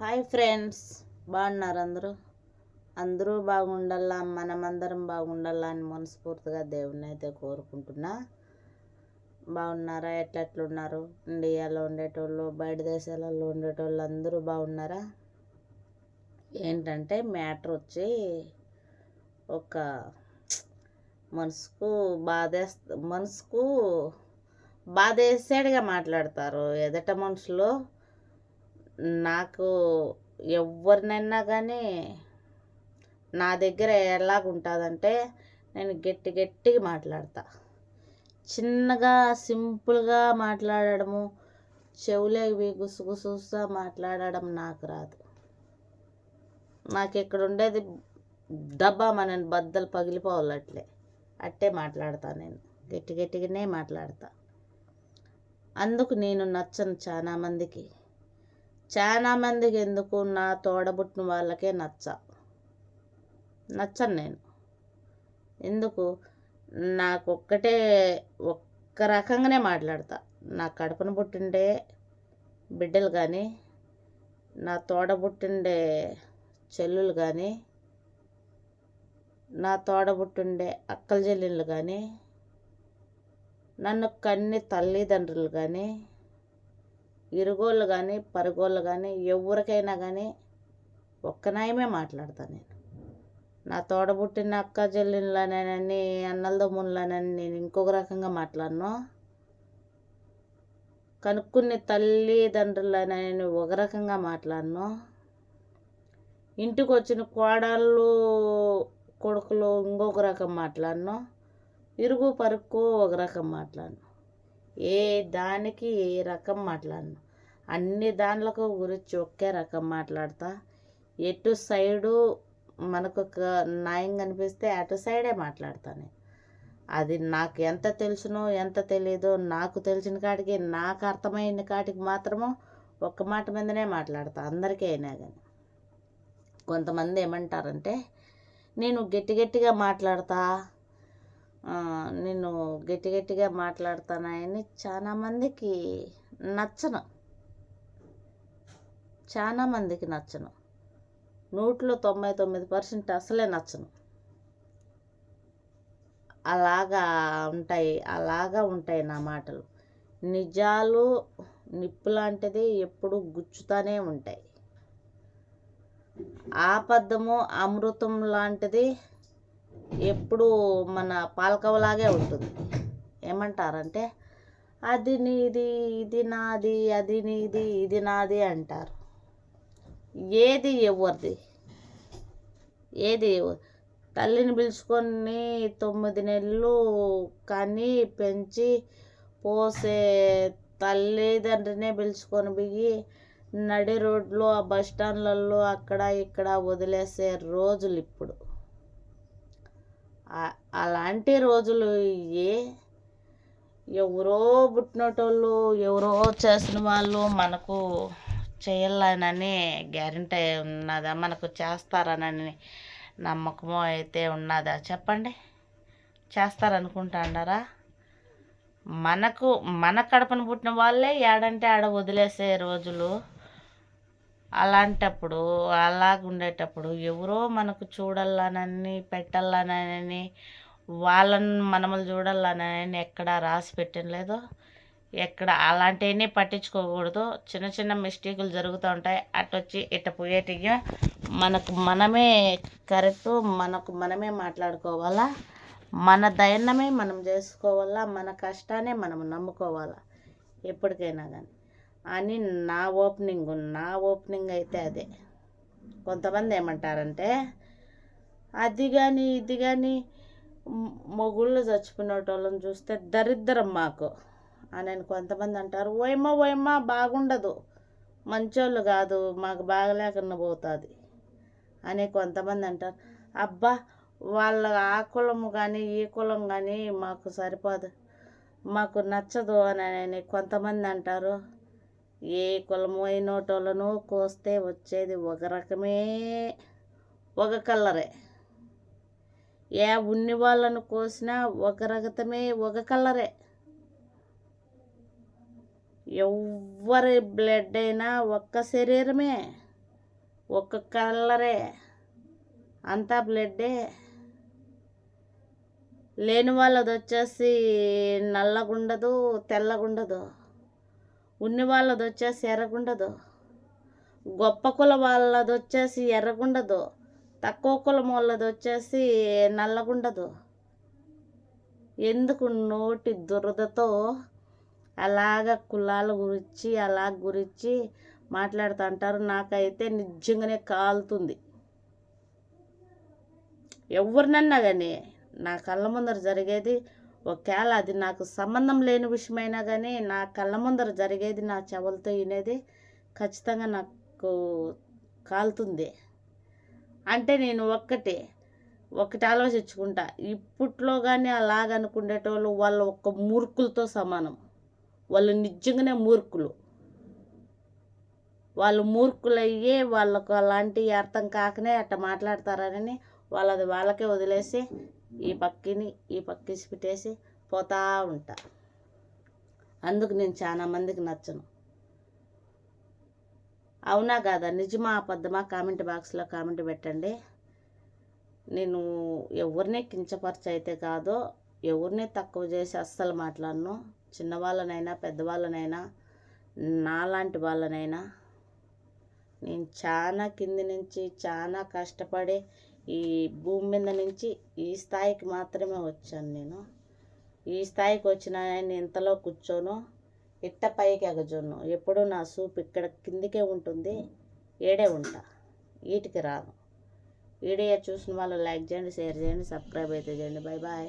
Hi friends బాగున్నారు అందరూ? అందరూ బాగుండాలా? మనమందరం బాగుండాలా అని మనస్ఫూర్తిగా దేవుణ్ణి అయితే కోరుకుంటున్నా. బాగున్నారా? ఎట్లా ఎట్లున్నారు ఇండియాలో ఉండేటోళ్ళు బయట దేశాలలో ఉండేటోళ్ళు అందరూ బాగున్నారా? ఏంటంటే మ్యాటర్ వచ్చి ఒక మనసుకు బాధేస్త మనసుకు బాధేసేడుగా మాట్లాడతారు. ఎదట మనుషులు నాకు ఎవరినైనా కానీ నా దగ్గర ఎలాగుంటుందంటే నేను గట్టి గట్టిగా మాట్లాడతా. చిన్నగా సింపుల్గా మాట్లాడడము చెవులేవి గుసగుసూసా మాట్లాడడం నాకు రాదు. నాకు ఇక్కడ ఉండేది డబ్బా మన బద్దలు పగిలిపోవాలి అట్లే అట్టే మాట్లాడతా నేను. గట్టి గట్టిగానే మాట్లాడతా. అందుకు నేను నచ్చను చాలా చాలా మందికి ఎందుకు నా తోడబుట్టిన వాళ్ళకే నచ్చ. నచ్చను నేను. ఎందుకు? నాకు ఒక్కటే ఒక్క రకంగానే మాట్లాడతా. నా కడుపున పుట్టిండే బిడ్డలు కానీ నా తోడబుట్టిండే చెల్లులు కానీ నా తోడబుట్టిండే అక్కల చెల్లెళ్ళు కానీ నన్ను కన్ని తల్లిదండ్రులు కానీ ఇరుగోళ్ళు కానీ పరుగోళ్ళు కానీ ఎవరికైనా కానీ ఒక్కనాయమే మాట్లాడతాను నేను. నా తోడబుట్టిన అక్క చెల్లెళ్ళనని అన్నలదమ్ముళ్ళనని నేను ఇంకొక రకంగా మాట్లాడను. కనుక్కునే తల్లిదండ్రులనని ఒక రకంగా మాట్లాడను. ఇంటికి వచ్చిన కోడళ్ళు కొడుకులు ఇంకొక రకం మాట్లాడను. ఇరుగు పరుక్కు ఒక రకం మాట్లాడను. ఏ దానికి ఏ రకం మాట్లాడను. అన్ని దాంట్లకు గురించి ఒకే రకం మాట్లాడతా. ఎటు సైడు మనకు ఒక న్యాయం కనిపిస్తే అటు సైడే మాట్లాడతాను అది నాకు ఎంత తెలుసునో ఎంత తెలియదో నాకు తెలిసిన కాడికి నాకు అర్థమైన కాటికి మాత్రము ఒక్క మాట మీదనే మాట్లాడతా అందరికీ అయినా కానీ కొంతమంది ఏమంటారంటే నేను గట్టి గట్టిగా మాట్లాడతా నేను గట్టి గట్టిగా మాట్లాడతానని చాలా మందికి నచ్చను. చాలా మందికి నచ్చను. నూట్లో తొంభై తొమ్మిది పర్సెంట్ అసలే నచ్చను. అలాగా ఉంటాయి అలాగా ఉంటాయి నా మాటలు. నిజాలు నిప్పు లాంటిది ఎప్పుడు గుచ్చుతానే ఉంటాయి. ఆపద్దము అమృతం లాంటిది ఎప్పుడు మన పాలకవలాగే ఉంటుంది. ఏమంటారంటే అది నీది ఇది నాది అది నీది ఇది నాది అంటారు. ఏది ఎవరిది ఏది తల్లిని పిలుచుకొని తొమ్మిది నెలలు కానీ పెంచి పోసే తల్లిదండ్రినే పిలుచుకొని పోయి నడి రోడ్లో ఆ బస్ స్టాండ్లలో అక్కడ ఇక్కడ వదిలేసే రోజులు ఇప్పుడు అలాంటి రోజులు ఏ ఎవరో పుట్టినటోళ్ళు ఎవరో చేసిన వాళ్ళు మనకు చేయాలనని గ్యారంటీ ఉన్నదా? మనకు చేస్తారనని నమ్మకమో అయితే ఉన్నదా? చెప్పండి. చేస్తారనుకుంటాడారా? మనకు మన కడపను పుట్టిన వాళ్ళే ఏడంటే ఆడ వదిలేసే రోజులు. అలాంటప్పుడు అలాగుండేటప్పుడు ఎవరో మనకు చూడాలనని పెట్టాలనని వాళ్ళని మనము చూడాలనని ఎక్కడ రాసి పెట్టడం లేదో. ఎక్కడ అలాంటివన్నీ పట్టించుకోకూడదు. చిన్న చిన్న మిస్టేకులు జరుగుతూ ఉంటాయి. అటు వచ్చి ఇట పోయేటిగా మనకు మనమే కరెక్ట్ మనకు మనమే మాట్లాడుకోవాలా? మన దయన్నమే మనం చేసుకోవాలా? మన కష్టాన్ని మనం నమ్ముకోవాలా? ఎప్పటికైనా కానీ అని నా ఓపెనింగ్ నా ఓపెనింగ్ అయితే అదే. కొంతమంది ఏమంటారంటే అది కానీ ఇది కానీ మొగుళ్ళు చచ్చిపోయినటోళ్ళని చూస్తే దరిద్రం మాకు. అని కొంతమంది అంటారు. ఓయమ్మ ఓయమ్మ బాగుండదు. మంచోళ్ళు కాదు మాకు బాగలేకుండా పోతుంది. అని కొంతమంది అంటారు. అబ్బా వాళ్ళ ఆ కులం కానీ ఈ కులం కానీ మాకు సరిపోదు. మాకు నచ్చదు అని కొంతమంది అంటారు. ఏ కులము అయినోటోళ్ళను కోస్తే వచ్చేది ఒక రకమే ఒక కలరే. ఏ ఉన్ని వాళ్ళను కోసినా ఒక రకతమే ఒక కలరే. ఎవ్వరి బ్లడ్ అయినా ఒక్క శరీరమే ఒక్క కలరే. అంతా బ్లడ్డే లేని వాళ్ళది వచ్చేసి నల్లగుండదు తెల్లగుండదు. ఉన్ని వాళ్ళది వచ్చేసి ఎర్రగుండదు గొప్ప కుల వాళ్ళది వచ్చేసి ఎర్రగుండదు. తక్కువ కులం వాళ్ళది వచ్చేసి నల్లగుండదు. ఎందుకు నోటి దురదతో అలాగ కులాల గురించి అలా గురించి మాట్లాడుతుంటారు? నాకైతే నిజంగానే కాలుతుంది. ఎవరినన్నా కానీ నా కళ్ళ ముందర జరిగేది ఒకవేళ అది నాకు సంబంధం లేని విషయమైనా కానీ నా కళ్ళ ముందర జరిగేది నా చెవులతో వినేది ఖచ్చితంగా నాకు కాలుతుంది. అంటే నేను ఒక్కటే ఒకటి ఆలోచించుకుంటా. ఇప్పట్లో కానీ అలాగనుకునేటోళ్ళు వాళ్ళు ఒక్క మూర్ఖులతో సమానం. వాళ్ళు నిజంగానే మూర్ఖులు. వాళ్ళు మూర్ఖులయ్యే వాళ్ళకు అలాంటి అర్థం కాకనే అట్ట మాట్లాడతారని వాళ్ళది వాళ్ళకే వదిలేసి ఈ పక్కిని ఈ పక్కిసి పెట్టేసి పోతా ఉంటా. అందుకు నేను చాలా మందికి నచ్చను. అవునా కాదా? నిజమా అబద్ధమా? కామెంట్ బాక్స్లో కామెంట్ పెట్టండి. నేను ఎవరిని కించపరచ అయితే కాదో ఎవరిని తక్కువ చేసి అస్సలు మాట్లాడను. చిన్నవాళ్ళనైనా పెద్దవాళ్ళనైనా నాలాంటి వాళ్ళనైనా. నేను చాలా కింది నుంచి చాలా కష్టపడి ఈ భూమి మీద నుంచి ఈ స్థాయికి మాత్రమే వచ్చాను నేను. ఈ స్థాయికి వచ్చిన నేను ఇంతలో కూర్చోను ఇట్ట పైకి ఎగజోను. ఎప్పుడూ నా సూప్ ఇక్కడ కిందికే ఉంటుంది ఏడే ఉంటా వీటికి రాను. వీడియో చూసిన వాళ్ళు లైక్ చేయండి షేర్ చేయండి సబ్స్క్రైబ్ అయితే చేయండి. Bye bye.